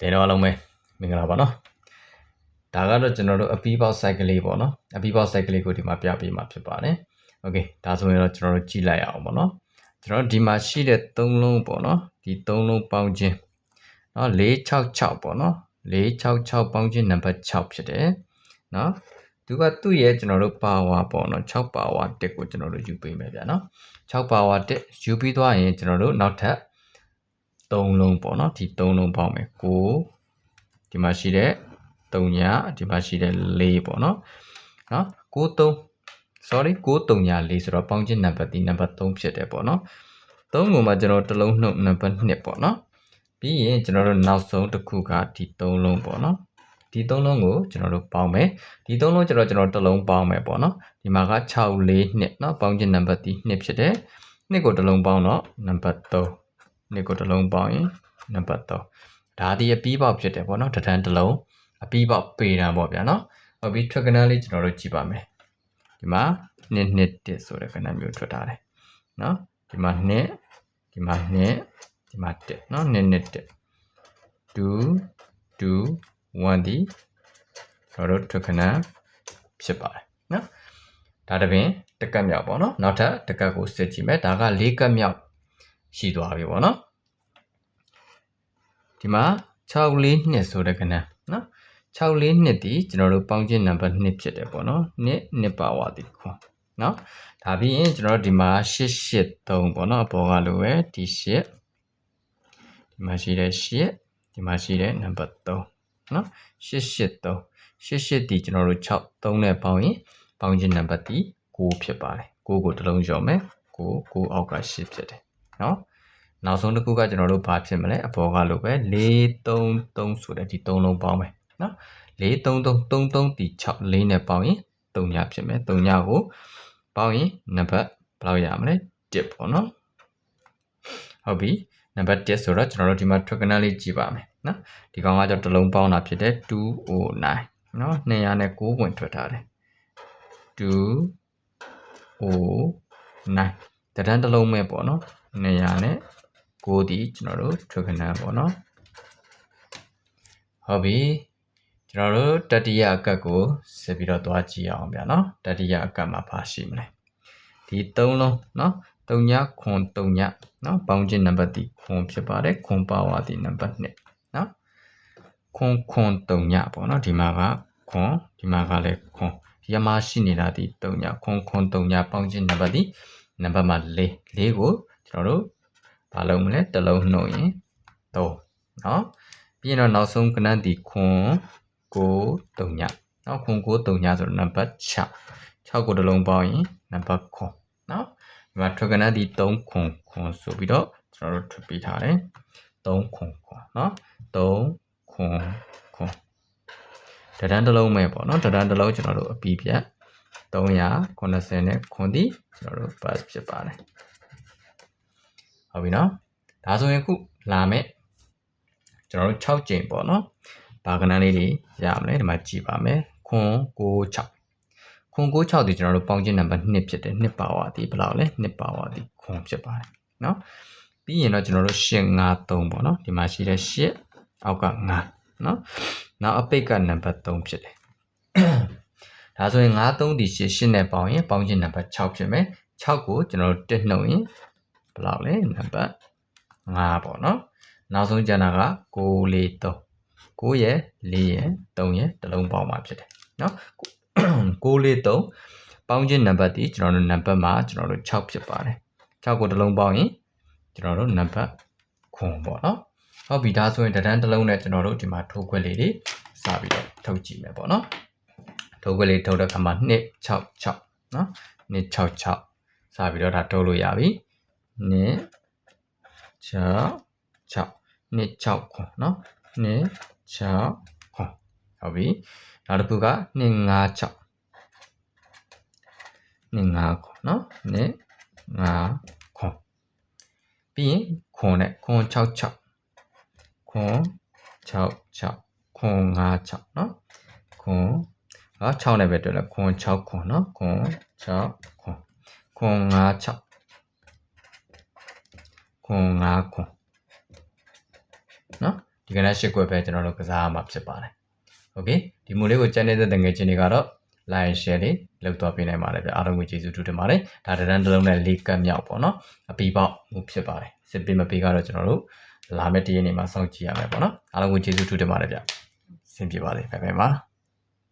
တယ်တော့အားလုံးပဲမင်္ဂလာပါနော်ဒါကတော့ကျွန်တော်တို့အပီးပေါက် site ကလေးပေါ့နော်အပီးပေါက် site ကလေးကိုဒီမှာပြပေးမှာဖြစ်ပါတယ်โอเคဒါဆိုရင်တော့ကျွန်တော်တို့ကြည့်လိုက်အောင်ပေါ့နော်ကျွန်တော်တို့ဒီမှာရှိတဲ့၃လုံးပေါ့နော်ဒီ၃လုံးပေါင်းခြင်းเนาะ466ပေါ့နော်466ပေါင်းခြင်းနံပါတ်6ဖြစ်တယ်เนาะသူကသူ့ရဲ့ကျွန်တော်တို့ power ပေါ့နော်6 power တက်ကိုကျွန်တော်တို့ယူပေးမယ်ဗျာနော်6 power တက်ယူပြီးသွားရင်ကျွန်တော်တို့နောက်ထပ် 3လုံးပေါ့နော်ဒီ3လုံးပေါင်းမယ်9ဒီမှာရှိတဲ့3ညဒီမှာရှိတဲ့4ပေါ့နော်နော်93 sorry 93ည4ဆိုတော့ပေါင်းခြင်းနံပါတ်ဒီနံပါတ်3ဖြစ်တယ်ပေါ့နော်3ကိုမှကျွန်တော်တစ်လုံးနှုတ်နံပါတ်2ပေါ့နော်ပြီးရင်ကျွန်တော်တို့နောက်ဆုံးတစ်ခုကဒီ3လုံးပေါ့နော်ဒီ3လုံးကိုကျွန်တော်တို့ပေါင်းမယ်ဒီ3လုံးကျွန်တော်ကျွန်တော်တစ်လုံးပေါင်းမယ်ပေါ့နော်ဒီမှာက6 4 2เนาะပေါင်းခြင်းနံပါတ်ဒီ2ဖြစ်တယ်2ကိုတစ်လုံးပေါင်းတော့နံပါတ်3 2ကိုတစ်လုံးပေါင်းရင်နံပါတ်3ဒါဒီအပြီးပေါက်ဖြစ်တယ်ပေါ့နော်တစ်ထန်းတစ်လုံးအပြီးပေါက်ပေတံပေါ့ဗျာနော်ဟုတ်ပြီထွက်ကဏ္ဍလေးကျွန်တော်တို့ကြည့်ပါမယ်ဒီမှာ2 2 1ဆိုတဲ့ကဏ္ဍမျိုးထွက်ထားတယ်နော်ဒီမှာ2ဒီမှာ2ဒီမှာ1နော်2 2 1 2 2 1ဒီကျွန်တော်တို့ထွက်ကဏ္ဍဖြစ်ပါတယ်နော်ဒါတပင်တက်ကတ်မြောက်ပေါ့နော်နောက်ထပ်တက်ကတ်ကိုစစ်ကြည့်မယ်ဒါက၄ကတ်မြောက် ရှိသွားပြီပေါ့နော်ဒီမှာ6လေးနှစ်ဆိုတဲ့ကဏ္ဍနော်6လေးနှစ်ဒီကျွန်တော်တို့ပေါင်းခြင်းနံပါတ်2ဖြစ်တယ်ပေါ့နော်နှစ်နှစ်ပါဝါဒီခွန်နော်ဒါပြီးရင်ကျွန်တော်တို့ဒီမှာ883ပေါ့နော်အပေါ်ကလိုပဲဒီ8ဒီမှာရှိတဲ့8ဒီမှာရှိတဲ့နံပါတ်3နော်883 88ဒီကျွန်တော်တို့6 3နဲ့ပေါင်းရင်ပေါင်းခြင်းနံပါတ်ဒီ9ဖြစ်ပါတယ်9ကိုတစ်လုံးလျော်မယ်9 9အောက်က8ဖြစ်တယ် နော်နောက်ဆုံးတစ်ခုကကျွန်တော်တို့ဘာဖြစ်မလဲအပေါ်ကလိုပဲ433ဆိုတဲ့ဒီ3လုံးပေါင်းမယ်နော်43333ဒီ6လေးနဲ့ပေါင်းရင်3ညဖြစ်မယ်3ညကိုပေါင်းရင်နံပါတ်ဘယ်လောက်ရမလဲ1ပေါ့နော်ဟုတ်ပြီနံပါတ်1ဆိုတော့ကျွန်တော်တို့ဒီမှာ trigonal လေးကြည့်ပါမယ်နော်ဒီကောင်ကကြောင့်တစ်လုံးပေါင်းတာဖြစ်တဲ့209နော်200နဲ့9ဝင်ထွက်ထားတယ်209တဒန်းတစ်လုံးမဲ့ပေါ့နော် 200နဲ့9ဒီကျွန်တော်တို့ trigonal ပေါ့နော်ဟုတ်ပြီကျွန်တော်တို့တတိယအကတ်ကိုဆက်ပြီးတော့သွားကြည့်အောင်ဗျာနော်တတိယအကတ်မှာဘာရှိမလဲဒီ၃လုံးနော်3ညခွန်3ညနော်ပေါင်းခြင်းနံပါတ်ဒီခွန်ဖြစ်ပါတယ်ခွန်ပါဝါဒီနံပါတ်2နော်ခွန်ခွန်3ညပေါ့နော်ဒီမှာကခွန်ဒီမှာကလည်းခွန်ဒီမှာရှိနေတာဒီ3ညခွန်ခွန်3ညပေါင်းခြင်းနံပါတ်ဒီနံပါတ်မှာ4 4ကို ကျွန်တော်တို့ဘာလုံးမလဲတစ်လုံးနှုတ်ရင်3နော်ပြီးရင်တော့နောက်ဆုံးကဏ္ဍဒီခွန်ကို3ညနော်ခွန်ကို3ညဆိုတော့နံပါတ်6 6ကိုတစ်လုံးပေါင်းရင်နံပါတ်ခွန်နော်ဒီမှာ trigonal ဒီ3ခွန်ခွန်ဆိုပြီးတော့ကျွန်တော်တို့ထွက်ပေးထားတယ်3ခွန်ခွန်နော်3ခွန်ခွန်တဒန်းတစ်လုံးပဲပေါ့နော်တဒန်းတစ်လုံးကျွန်တော်တို့အပြီးပြတ်390နဲ့ခွန်ဒီကျွန်တော်တို့ pass ဖြစ်ပါတယ် ဟုတ်ပြီနော်ဒါဆိုရင်ခုလာမယ်ကျွန်တော်တို့6ကြိမ်ပေါ့နော်ဘာကဏ္ဍလေးတွေရမလဲဒီမှာကြည့်ပါမယ်ခွန်96ခွန်96ဒီကျွန်တော်တို့ပေါင်းခြင်းနံပါတ်1ဖြစ်တယ်1ပါဝါဒီဘယ်လောက်လဲ1ပါဝါဒီခွန်ဖြစ်ပါတယ်နော်ပြီးရင်တော့ကျွန်တော်တို့853ပေါ့နော်ဒီမှာရှိတဲ့8အောက်က9နော်နောက်အပိတ်ကနံပါတ်3ဖြစ်တယ်ဒါဆိုရင်9 3ဒီ8 8နဲ့ပေါင်းရင်ပေါင်းခြင်းနံပါတ်6ဖြစ်မယ်6ကိုကျွန်တော်တို့တက်နှုတ်ရင် ယ်လောက်လဲနံပါတ်5ပေါ့နော်နောက်ဆုံးကျန်တာက6လေး3 6ရဲ့4ရဲ့3ရဲ့တစ်လုံးပေါင်းမှာဖြစ်တယ်နော်6လေး3ပေါင်းခြင်းနံပါတ်ဒီကျွန်တော်တို့နံပါတ်မှာကျွန်တော်တို့6ဖြစ်ပါတယ်6ကိုတစ်လုံးပေါင်းရင်ကျွန်တော်တို့နံပါတ်9ပေါ့နော်ဟုတ်ပြီဒါဆိုရင်တန်းတစ်လုံးနဲ့ကျွန်တော်တို့ဒီမှာထိုးခွက်လေးတွေစပြီးတော့ထုတ်ကြည့်မယ်ပေါ့နော်ထိုးခွက်လေးထုတ်တဲ့အခါမှာ266နော်266စပြီးတော့ဒါထုတ်လို့ရပြီ 266 266ခွန်နော်266ခွန်ဟုတ်ပြီနောက်တစ်ခုက256 256ခွန်နော်256ခွန်ပြီးရင်ခွန်နဲ့ခွန်66ခွန်66ခွန်56နော်ခွန်နော်6နဲ့ပဲတွေ့လဲခွန်6ခွန်နော်ခွန်6ခွန်ခွန်56 ခွန်5ခွန်နော် ဒီကနေ့ရှစ်ကွက်ပဲကျွန်တော်တို့ကစားရမှာဖြစ်ပါတယ်โอเคဒီမူလေးကိုကြံနေတဲ့တငယ်ချင်းတွေကတော့ like share လေးလုပ်တော့ပေးနိုင်ပါတယ်ဗျအားလုံးကိုကျေးဇူးတူတင်ပါတယ်ဒါတရန်တစ်လုံးနဲ့လေးကတ်မြောက်ပေါ့နော်အပီပေါက်မှုဖြစ်ပါတယ်စစ်ပေးမပေးကတော့ကျွန်တော်တို့လာမယ့်တရက်နေ့မှာစောင့်ကြည့်ရမယ်ပေါ့နော်အားလုံးကိုကျေးဇူးတူတင်ပါတယ်ဗျဆင်ပြေပါလေဘိုင်ဘိုင်ပါ